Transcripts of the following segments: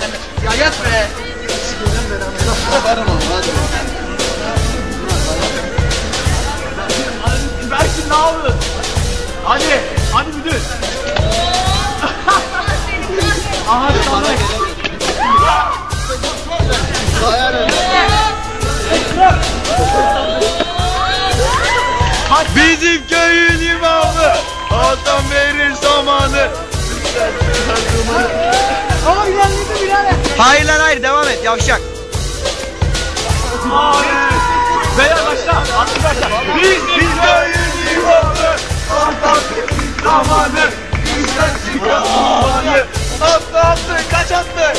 lan. Ya yat be. Berkin ne yapıyorsun? Hadi, hadi müdür. Aha sana. Bizim köyün imamı Adam verir zamanı yavşak Hayır. Beyler başla. Arkadaşlar. Biz Bizim köyün imamı Adam verir zamanı Bizden çıkan zamanı Attı attı kaç attı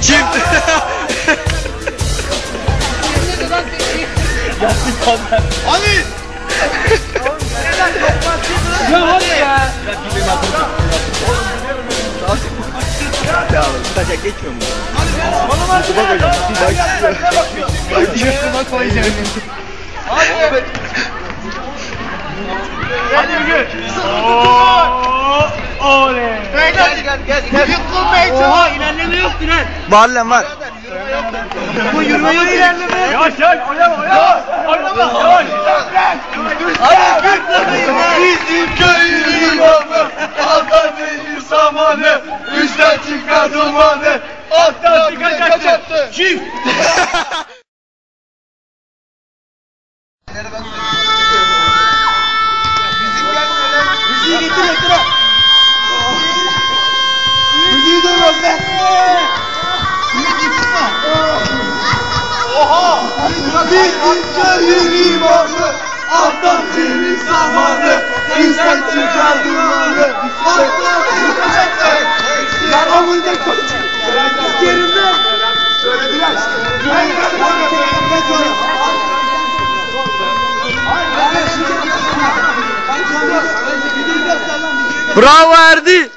Çift Ali Ya Hadi müdür. Oo, Oley. Gel gel gel. gel. Yıkılmaya Oha ilerleme yok Gülen. Var lan var Bu yürüme yok ilerleme. Yavaş yavaş oynama. Oynama yavaş. Bizim köyün imamı Adam verir zamanı Üstten çıkar dumanı Attı Kaç kaç attı? Çift. Müziği getir ekran. Müziği duyuyoruz be. Müziği tutma. Oha. Bizim köyün imamı Bravo Erdi